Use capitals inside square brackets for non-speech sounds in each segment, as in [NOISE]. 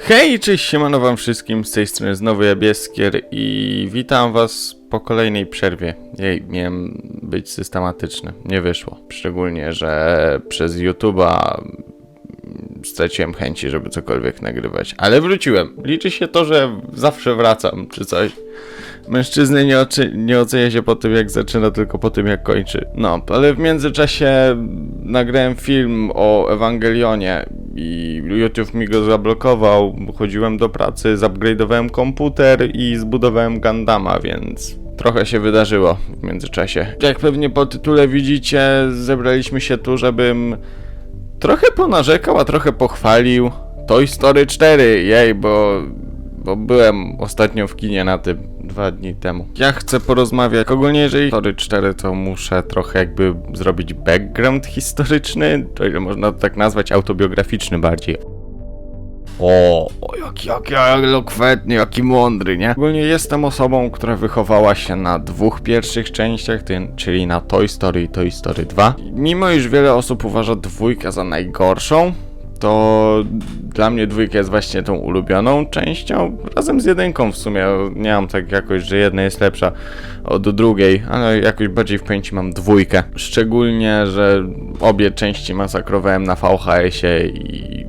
Hej, cześć, siemano wam wszystkim, z tej strony znowu Jabieskier i witam was po kolejnej przerwie. Jej, miałem być systematyczny, nie wyszło. Szczególnie, że przez YouTube'a straciłem chęci, żeby cokolwiek nagrywać. Ale wróciłem. Liczy się to, że zawsze wracam, czy coś. Mężczyzny nie, oczy, nie ocenia się po tym, jak zaczyna, tylko po tym, jak kończy. No, ale w międzyczasie nagrałem film o Ewangelionie i YouTube mi go zablokował. Chodziłem do pracy, zupgrade'owałem komputer i zbudowałem Gundama, więc trochę się wydarzyło w międzyczasie. Jak pewnie po tytule widzicie, zebraliśmy się tu, żebym trochę ponarzekał, a trochę pochwalił. Toy Story 4, jej, bo, bo byłem ostatnio w kinie na tym dwa dni temu. Ja chcę porozmawiać, ogólnie jeżeli Story 4, to muszę trochę jakby zrobić background historyczny, to ile można to tak nazwać, autobiograficzny bardziej. O, o jaki, jaki elokwentny, jaki mądry, nie? Ogólnie jestem osobą, która wychowała się na dwóch pierwszych częściach, czyli na Toy Story i Toy Story 2. Mimo iż wiele osób uważa dwójkę za najgorszą, to dla mnie dwójka jest właśnie tą ulubioną częścią, razem z jedynką w sumie. Nie mam tak jakoś, że jedna jest lepsza od drugiej, ale jakoś bardziej w pamięci mam dwójkę. Szczególnie, że obie części masakrowałem na VHS-ie i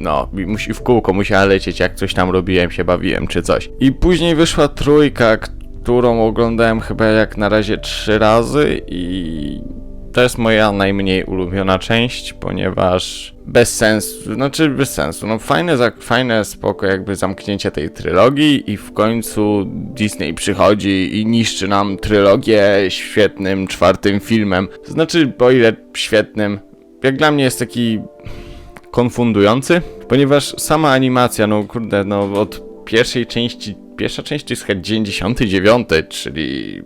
no, musi w kółko musiała lecieć, jak coś tam robiłem, się bawiłem czy coś. I później wyszła trójka, którą oglądałem chyba jak na razie trzy razy i to jest moja najmniej ulubiona część, ponieważ bez sensu, znaczy bez sensu, no fajne, fajne spoko jakby zamknięcie tej trylogii i w końcu Disney przychodzi i niszczy nam trylogię świetnym czwartym filmem. Znaczy, o ile świetnym, jak dla mnie jest taki konfundujący, ponieważ sama animacja, no kurde, no od pierwszej części, pierwsza część to jest chyba 99, czyli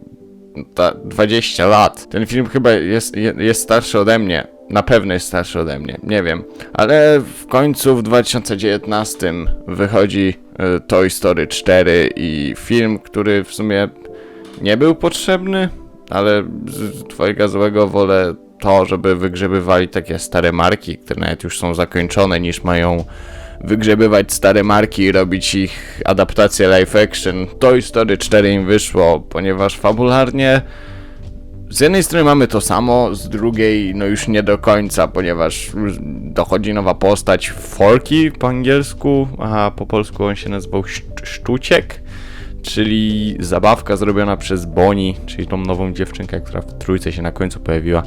ta 20 lat. Ten film chyba jest, je- jest starszy ode mnie. Na pewno jest starszy ode mnie, nie wiem. Ale w końcu w 2019 wychodzi e, Toy Story 4 i film, który w sumie nie był potrzebny, ale z twojego złego wolę to, żeby wygrzebywali takie stare marki, które nawet już są zakończone, niż mają wygrzebywać stare marki i robić ich adaptację live action. Toy Story 4 im wyszło, ponieważ fabularnie z jednej strony mamy to samo, z drugiej no już nie do końca, ponieważ dochodzi nowa postać Forky po angielsku, a po polsku on się nazywał Szcz- Szczuciek, czyli zabawka zrobiona przez Bonnie, czyli tą nową dziewczynkę, która w trójce się na końcu pojawiła,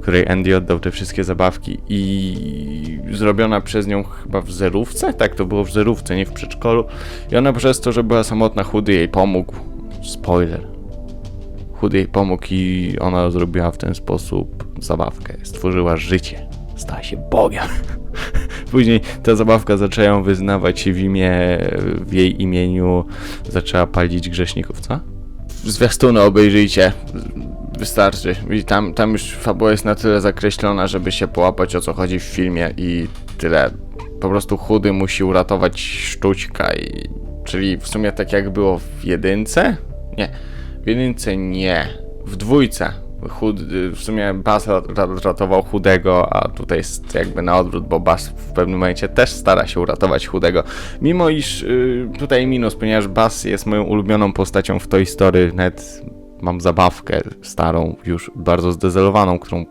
której Andy oddał te wszystkie zabawki i zrobiona przez nią chyba w zerówce? Tak, to było w zerówce, nie w przedszkolu. I ona przez to, że była samotna, chudy jej pomógł. Spoiler. Chudy jej pomógł i ona zrobiła w ten sposób zabawkę. Stworzyła życie. Stała się Bogiem. Później ta zabawka zaczęła wyznawać w imię, w jej imieniu zaczęła palić grzeszników, co? Zwiastuny obejrzyjcie. Wystarczy. I tam, tam już fabuła jest na tyle zakreślona, żeby się połapać o co chodzi w filmie i tyle. Po prostu chudy musi uratować sztućka i... Czyli w sumie tak jak było w jedynce? Nie. W jedynce nie. W dwójce. Chud, w sumie Bas ra- ra- ratował chudego, a tutaj jest jakby na odwrót, bo Bas w pewnym momencie też stara się uratować chudego. Mimo iż y, tutaj minus, ponieważ Bas jest moją ulubioną postacią w Toy Story, nawet mam zabawkę starą, już bardzo zdezelowaną, którą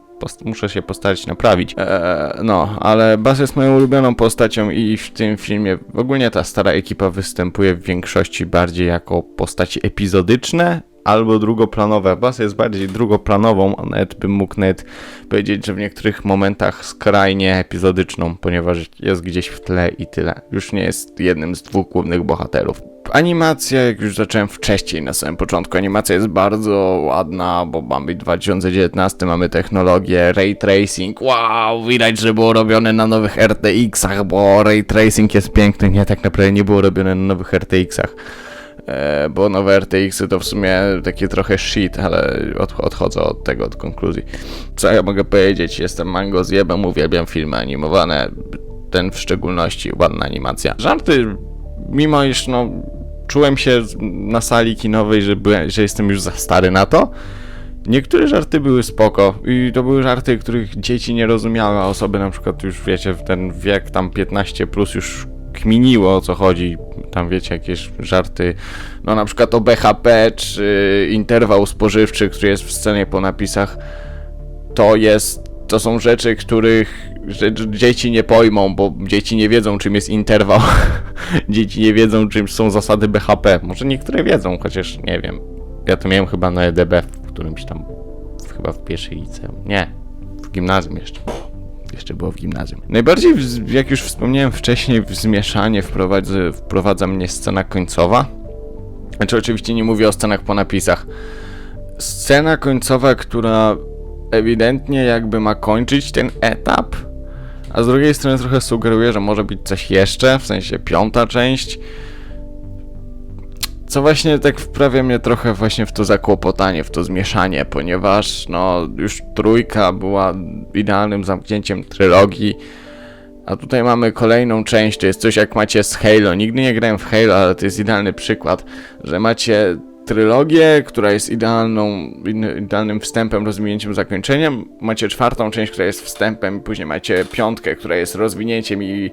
muszę się postarać naprawić. Eee, no, ale Bas jest moją ulubioną postacią i w tym filmie ogólnie ta stara ekipa występuje w większości bardziej jako postaci epizodyczne albo drugoplanowe. Bas jest bardziej drugoplanową, a nawet bym mógł nawet powiedzieć, że w niektórych momentach skrajnie epizodyczną, ponieważ jest gdzieś w tle i tyle. Już nie jest jednym z dwóch głównych bohaterów. Animacja, jak już zacząłem wcześniej na samym początku, animacja jest bardzo ładna, bo mamy 2019, mamy technologię ray tracing. Wow, widać, że było robione na nowych RTX-ach, bo ray tracing jest piękny. Nie, tak naprawdę nie było robione na nowych RTX-ach. E, bo nowe RTX-y to w sumie takie trochę shit, ale od, odchodzę od tego, od konkluzji. Co ja mogę powiedzieć? Jestem mango zjebem, uwielbiam filmy animowane, ten w szczególności, ładna animacja. Żarty, mimo iż no, czułem się na sali kinowej, że, byłem, że jestem już za stary na to, Niektóre żarty były spoko i to były żarty, których dzieci nie rozumiały, a osoby na przykład już wiecie, w ten wiek tam 15 plus już kminiło o co chodzi. Tam wiecie, jakieś żarty, no na przykład o BHP, czy interwał spożywczy, który jest w scenie po napisach. To jest, to są rzeczy, których dzieci nie pojmą, bo dzieci nie wiedzą czym jest interwał. [LAUGHS] dzieci nie wiedzą czym są zasady BHP. Może niektóre wiedzą, chociaż nie wiem. Ja to miałem chyba na EDB w którymś tam, chyba w pierwszej liceum. Nie, w gimnazjum jeszcze. Jeszcze było w gimnazjum. Najbardziej, jak już wspomniałem wcześniej, w zmieszanie wprowadza, wprowadza mnie scena końcowa. Znaczy, oczywiście nie mówię o scenach po napisach. Scena końcowa, która ewidentnie jakby ma kończyć ten etap, a z drugiej strony trochę sugeruje, że może być coś jeszcze, w sensie piąta część. Co właśnie tak wprawia mnie trochę właśnie w to zakłopotanie, w to zmieszanie, ponieważ no już trójka była idealnym zamknięciem trylogii, a tutaj mamy kolejną część, to jest coś jak macie z Halo. Nigdy nie grałem w Halo, ale to jest idealny przykład, że macie trylogię, która jest idealną, ide- idealnym wstępem, rozwinięciem, zakończeniem. Macie czwartą część, która jest wstępem, później macie piątkę, która jest rozwinięciem i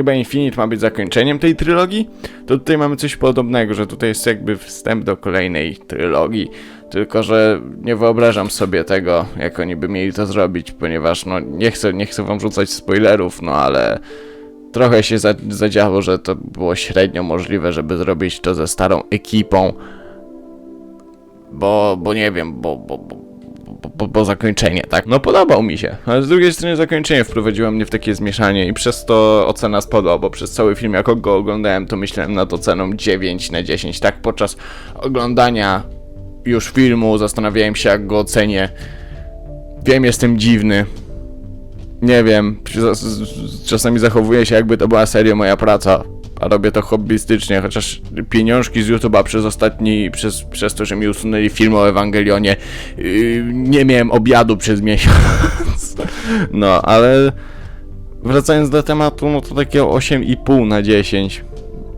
chyba Infinite ma być zakończeniem tej trylogii. To tutaj mamy coś podobnego, że tutaj jest jakby wstęp do kolejnej trylogii. Tylko, że nie wyobrażam sobie tego, jak oni by mieli to zrobić, ponieważ no nie chcę, nie chcę wam rzucać spoilerów, no ale trochę się za, zadziało, że to było średnio możliwe, żeby zrobić to ze starą ekipą. Bo, bo nie wiem, bo, bo, bo, bo, bo zakończenie, tak? No podobał mi się, ale z drugiej strony zakończenie wprowadziło mnie w takie zmieszanie i przez to ocena spadła, bo przez cały film jak go oglądałem, to myślałem nad oceną 9 na 10, tak? Podczas oglądania już filmu zastanawiałem się jak go ocenię. Wiem, jestem dziwny. Nie wiem, czasami zachowuję się jakby to była serio moja praca, a robię to hobbystycznie, chociaż pieniążki z YouTube'a przez ostatni, przez, przez to, że mi usunęli film o Ewangelionie, yy, nie miałem obiadu przez miesiąc. No, ale wracając do tematu, no to takie 8,5 na 10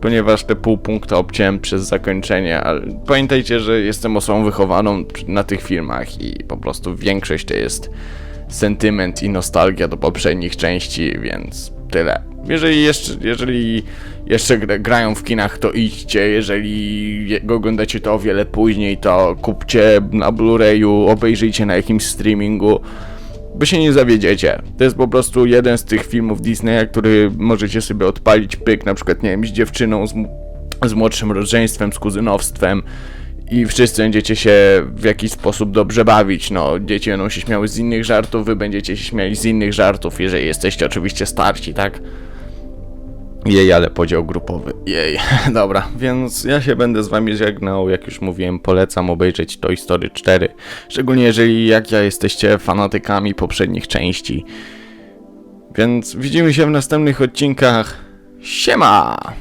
ponieważ te pół punkta obciąłem przez zakończenie, ale pamiętajcie, że jestem osobą wychowaną na tych filmach i po prostu większość to jest sentyment i nostalgia do poprzednich części, więc tyle. Jeżeli jeszcze, jeżeli jeszcze gra, grają w kinach, to idźcie, jeżeli oglądacie to o wiele później, to kupcie na Blu-rayu, obejrzyjcie na jakimś streamingu, bo się nie zawiedziecie. To jest po prostu jeden z tych filmów Disneya, który możecie sobie odpalić pyk, na przykład, nie wiem, z dziewczyną, z, z młodszym rodzeństwem, z kuzynowstwem i wszyscy będziecie się w jakiś sposób dobrze bawić. No, dzieci będą się śmiały z innych żartów, wy będziecie się śmiali z innych żartów, jeżeli jesteście oczywiście starsi, tak? Jej, ale podział grupowy. Jej, [LAUGHS] dobra, więc ja się będę z wami żegnał. Jak już mówiłem, polecam obejrzeć Toy Story 4. Szczególnie jeżeli, jak ja, jesteście fanatykami poprzednich części. Więc widzimy się w następnych odcinkach. Siema!